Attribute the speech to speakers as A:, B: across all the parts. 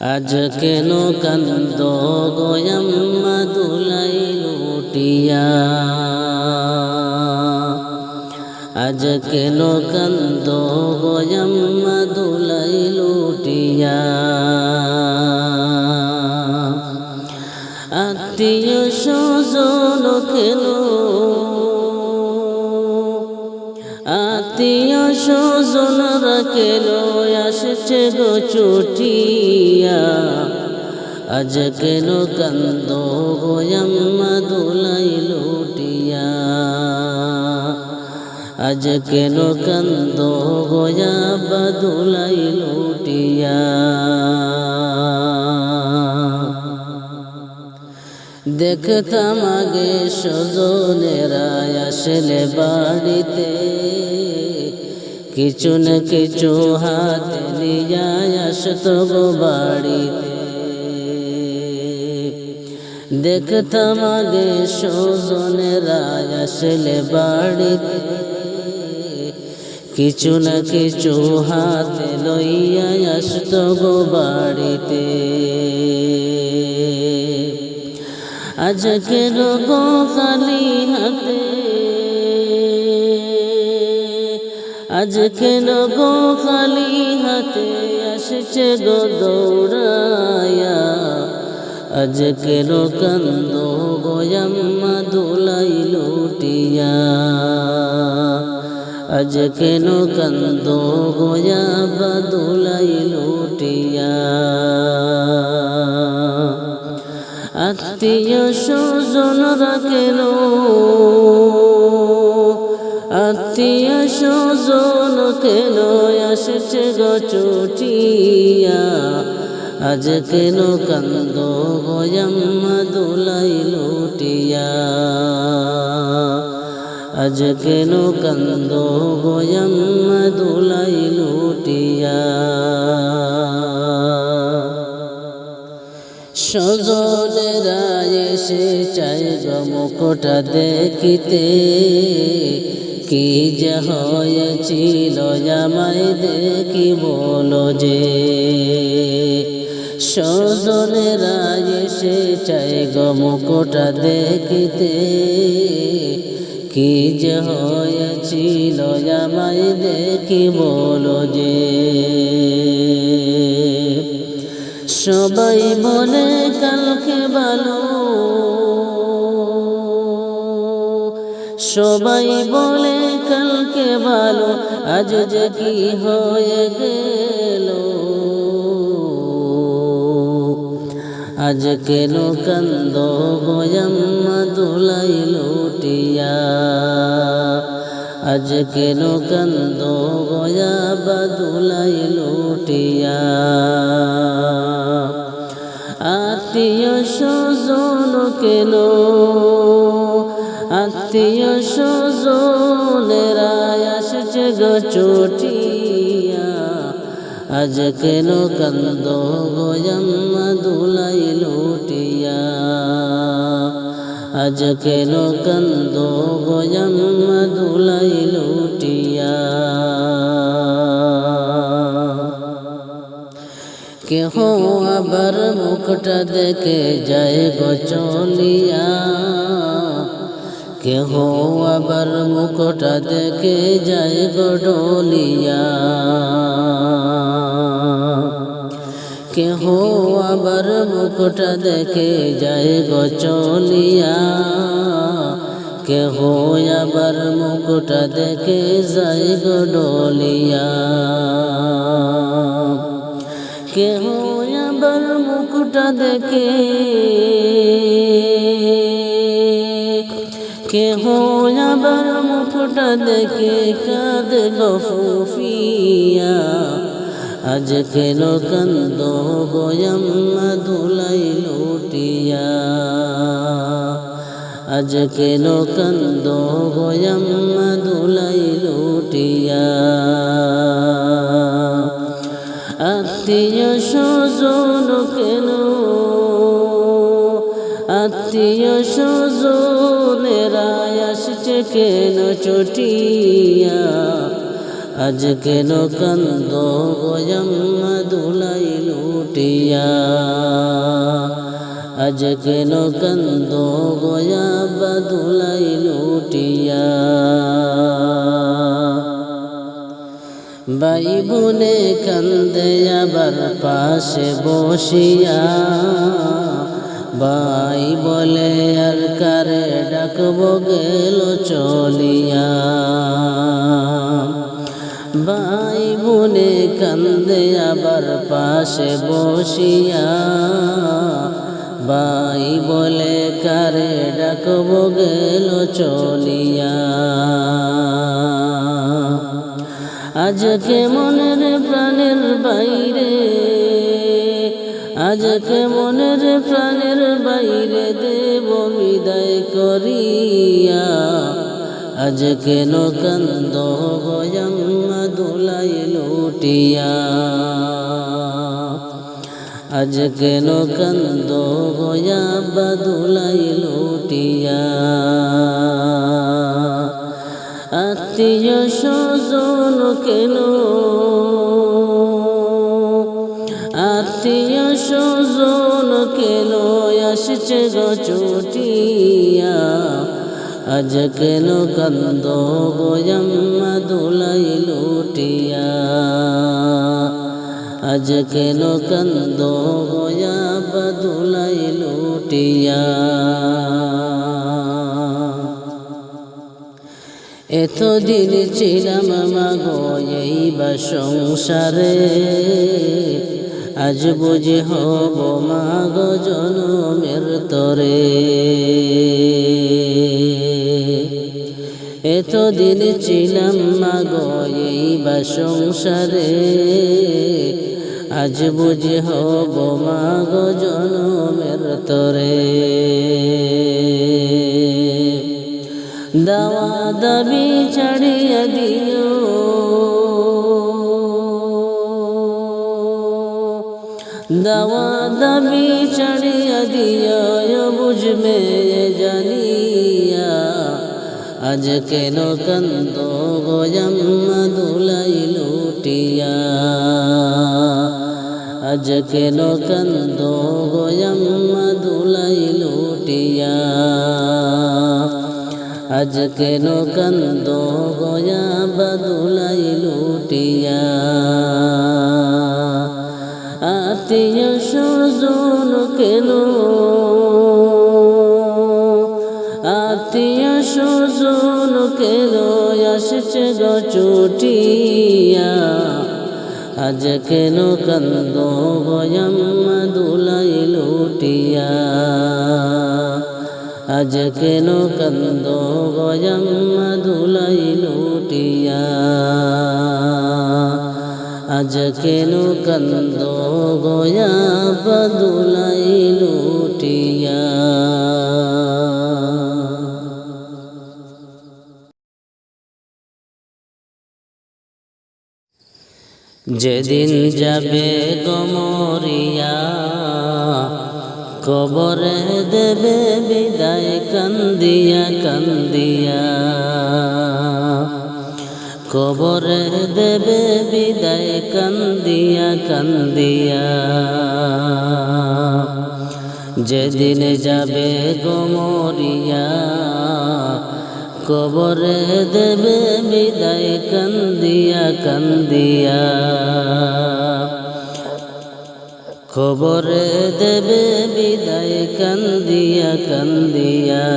A: আজ কেন কান্দ গোয়াম্মা দুলাই লুটিয়া আজ কেন কান্দ গোয়াম্মা গো চুটিয়া আজ কেন কান্দ গোয়াম্মা দুলাই লুটিয়া আজ কেন কান্দ গোয়া বাদুলাই লুটিয়া দেখতাম আগে সজনেরা আসলে বাড়িতে কিছু না কিছু হাতে নিয়ে আসত গো বাড়িতে। দেখতাম আগে সজনেরা আসলে বাড়িতে। কিছু না কিছু হাতে লইয়া আসত গো বাড়িতে। আজকে গো কালি হাতে আজকে গো কালি হাতে আসছে গো দৌড়ায়া? আজকে কান্দ গোয়াম্মা দুলাই লুটিয়া? আজ কেন কান্দ গোয়া বাদুলাই লুটিয়া? আত্মীয় স্বজনরা কেন আত্মীয় স্বজন কেন আসছে গো চুটিয়া আজ কেন কান্দ গোয়াম্মা দুলাই লুটিয়া। আজ কেন কান্দ গোয়াম্মা দুলাই লুটিয়া। সজনেরা এসে চাই মুখটা দেখিতে। কি যে হয়েছিল আমায় দেখি বলো যে সজনেরা এসে চাই মুখটা দেখিতে। কি যে হয়েছিল আমায় দেখি বলো যে, সবাই বলে কালকে ভালো সবাই বলে, কালকে ভালো, আজ যে কি হয়ে গেল? আজ কেন কান্দ গোয়াম্মা দুলাই লুটিয়া। আজ কেন কান্দ গয়া বাদুলাই লুটিয়া। আত্মীয় স্বজন কেন আত্মীয় স্বজনেরা আসছে গো চটিয়া। আজ কেন কান্দ গোয়াম্মা দুলাই লুটিয়া? আজ কেন কান্দ গোয়াম্মা দুলাই লুটিয়া? কেহ আবার মুখটা দেখে যায় গো চলিয়া। কেহ আবার মুখটা দেখে যায় গো ডলিয়া। কেহ আবার মুখটা দেখে যায় গো চলিয়া। কেহ আবার মুখটা দেখে যায় গো ডলিয়া। কেহ আবার মুখটা দেখে কেহ আবার মুখটা দেখে কাঁদ গফিয়া আজ কেন কান্দ গোয়াম্মা দুলাই লুটিয়া আজ কেন কান্দ গোয়াম্মা দুলাই লুটিয়া আত্মীয় স্বজন কেন আত্মীয় আসছে কেন চটিয়া? আজ কেন কান্দ দুলাইলু লুটিয়া? আজ কেন কন্দ গয়া লুটিয়া? ভাই বোনে কান্দে আবার পাশে বসিয়া। ভাই বলে, আর কারে ডাকবো গেল চলিয়া? ভাই বোনে কান্দে, আবার পাশে বসিয়া। ভাই বলে, কারে ডাকবো গেল চলিয়া? আজকে মনের প্রাণের বাইরে? আজকে মনের প্রাণের বাইরে দেব বিদায় করিয়া। আজ কেন কান্দ গয়াম্মা দোলাই লুটিয়া। আজ কেন কান্দ গয়া বাদুলাই লুটিয়া। আত্মীয় স্বজন কেন আসছে গো চুটিয়া আজ কেন কান্দ গোয়াম্মা দোলাই লুটিয়া আজ কেন কান্দ গোয়া বদুলাই লুটিয়া এতদিন ছিলাম মাগো এই বা সংসারে আজ বুঝি হব মাগ জনমের তরে। এতদিন ছিলাম মাগো এই বা সংসারে। আজ বুঝি হব মাগ জনমের তরে। দাওয়া দাবি ছাড়িয়া দিও দাওয়া দাবি ছাড়িয়া দিও বুঝবে জানিয়া, আজ কেন কান্দ গয়াম্মা দুলাই লুটিয়া? আজ কেন কান্দ গয়াম্মা দুলাই লুটিয়া? আজ কেন কান্দ গয়া বদুলাই লুটিয়া? আসছে গো চুটিয়া। আজ কেন কান্দ গয়াম্মা দুলাই লুটিয়া। আজ কেন কান্দ গয়াম্মা দুলাই লুটিয়া। আজ কেন কান্দ গয়া বদুলাই লুটিয়া। যেদিন যাবে গমরিয়া কবরে দেবে বিদায় কান্দিয়া কান্দিয়া। কবরে দেবে বিদায় কান্দিয়া কান্দিয়া। যেদিন যাবে গমরিয়া কবরে দেবে বিদায় কান্দিয়া কান্দিয়া। খবরে দেবে বিদায় কান্দিয়া কান্দিয়া।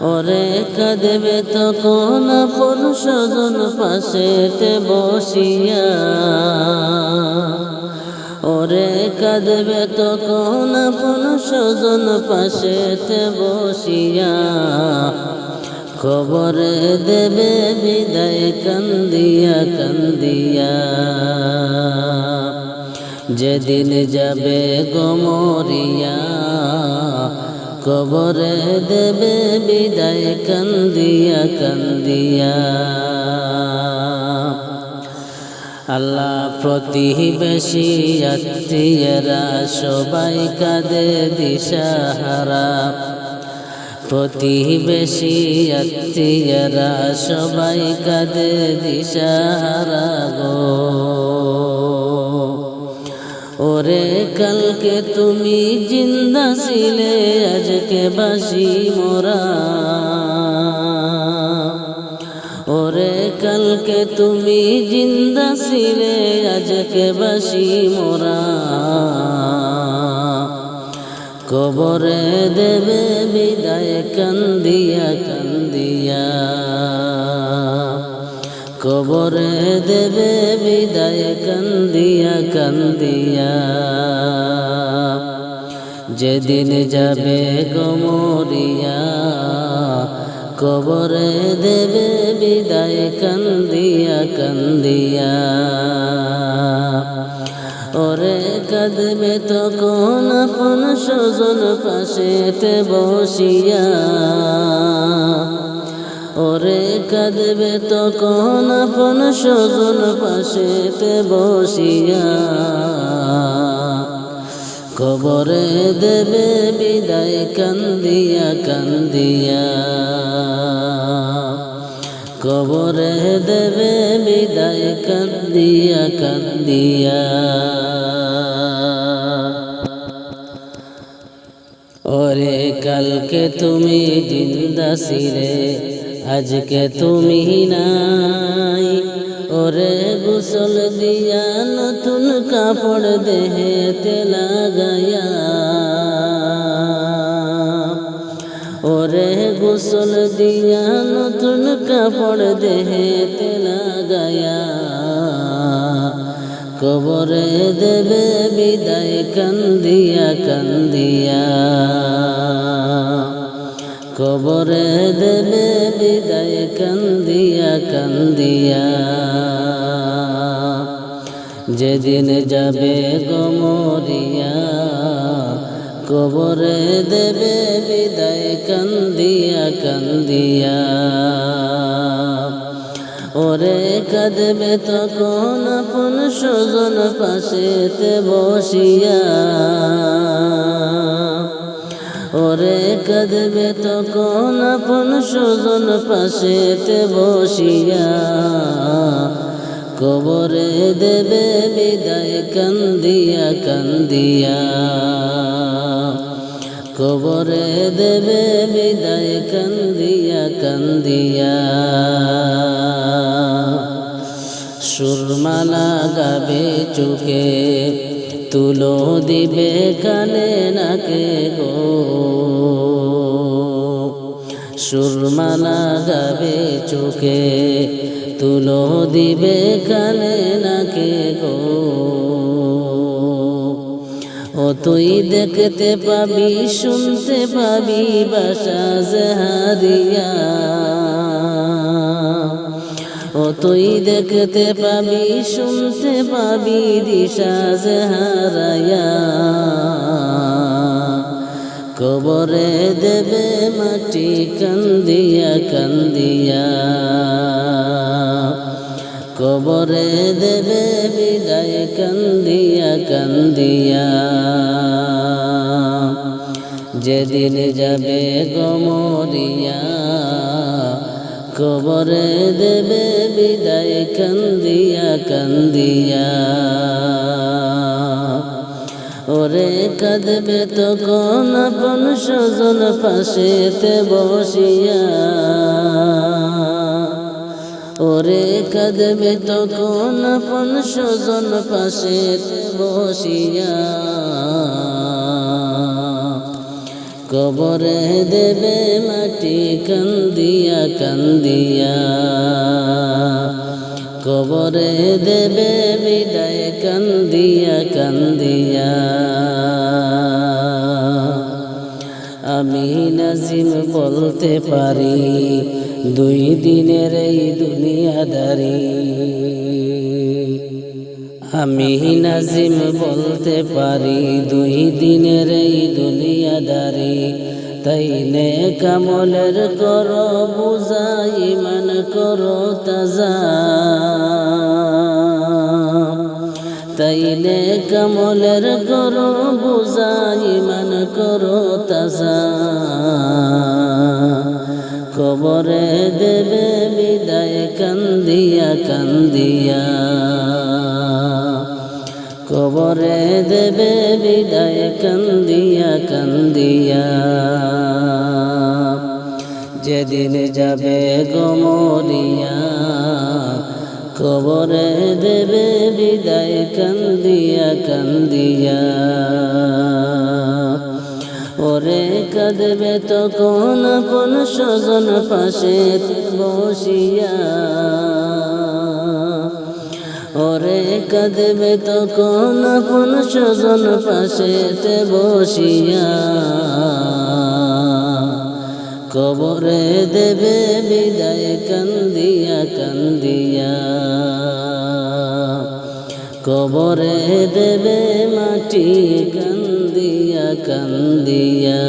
A: ওরে কাঁদবে তখন স্বজন পাশেতে বসিয়া। ওরে কাঁদবে তখন আপন স্বজন পাশেতে বসিয়া। খবরে দেবে বিদায় কান্দিয়া কান্দিয়া। যেদিন যাবে গমরিয়া কবরে দেবে বিদায় কান্দিয়া কান্দিয়া। আল্লাহ প্রতিবেশী আত্মীয়রা সবাই কাঁদে দিশাহারা। প্রতিবেশী আত্মীয়রা সবাই কাঁদে দিশাহারা গো। ওরে কালকে তুমি জিন্দা ছিলে, আজকে বাসি মোরা। কালকে তুমি জিন্দা ছিলে, আজকে বাসি মোরা। কবরে দেবে বিদায় কান্দিয়া কান্দিয়া। কবরে দেবে বিদায় কান্দিয়া কান্দিয়া। যেদিন যাবে গমরিয়া কবরে দেবে বিদায় কান্দিয়া কান্দিয়া। ওরে কদমে তখন আপন সজন পাশেতে বসিয়া। ওরে কাঁদবে তখন আপন সজন পাশেতে বসিয়া। কবরে দেবে বিদায় কান্দিয়া কান্দিয়া। কবরে দেবে বিদায় কান্দিয়া কান্দিয়া। ওরে কালকে তুমি জিন্দা ছিলে, আজকে তুমি নাই। ওরে গোসল দিয়া নতুন কাপড় দেহেতে লাগায়া ওরে গোসল দিয়া নতুন কাপড় দেহেতে লাগায়া কবরে দেবে বিদায় কান্দিয়া কান্দিয়া। কবরে দেবে বিদায় কান্দিয়া কান্দিয়া। যেদিন যাবে গমরিয়া কবরে দেবে বিদায় কান্দিয়া কান্দিয়া। ওরে কাঁদবে তখন আপন সজন পাশেতে বসিয়া। ওরে কাঁদবে তখন আপন সজন পাশেতে বসিয়া। কবরে দেবে বিদায় কান্দিয়া কান্দিয়া। কবরে দেবে বিদায় কান্দিয়া কান্দিয়া। সুরমালা গাবে চোখে তুলো দিবে কানে নাকে গো। সুরমালা গাবে চোখে তুলো দিবে কানে নাকে গো। ও তুই দেখতে পাবি, শুনতে পাবি, বাসা জাহারিয়া ও তুই দেখতে পাবি, শুনতে পাবি, দিশা জাহারায়া কবরে দেবে মাটি কান্দিয়া কান্দিয়া। কবরে দেবে বিদায়, কান্দিয়া কান্দিয়া। যেদিন যাবে গমরিয়া কবরে দেবে বিদায় কান্দিয়া কান্দিয়া। ওরে কাঁদবে তখন আপন সজন পাশেতে বসিয়া। ওরে কাঁদবে তখন আপন সজন পাশেতে বসিয়া। কবরে দেবে মাটি কান্দিয়া কান্দিয়া। কবরে দেবে বিদায় কান্দিয়া কান্দিয়া। আমি নাজিম বলতে পারি, দুই দিনের এই দুনিয়াদারি আমি নাজিম বলতে পারি, দুই দিনের এই দুনিয়াদারি। তাই নে কামলের করো, বুঝাই মান করো, তাজা। তাইলে কামলের করো, বুঝাই মান করো, তাজা। কবরে দেবে বিদায়, কান্দিয়া কান্দিয়া। কবরে দেবে বিদায় কান্দিয়া কান্দিয়া। যেদিন যাবে গমরিয়া কবরে দেবে বিদায় কান্দিয়া কান্দিয়া। ওরে কাঁদবে তখন কোন স্বজন পাশে বসিয়া। কাঁদবে তখন আপন স্বজন পাশেতে বসিয়া কবরে দেবে বিদায় কান্দিয়া কান্দিয়া। কবরে দেবে মাটি কান্দিয়া কান্দিয়া।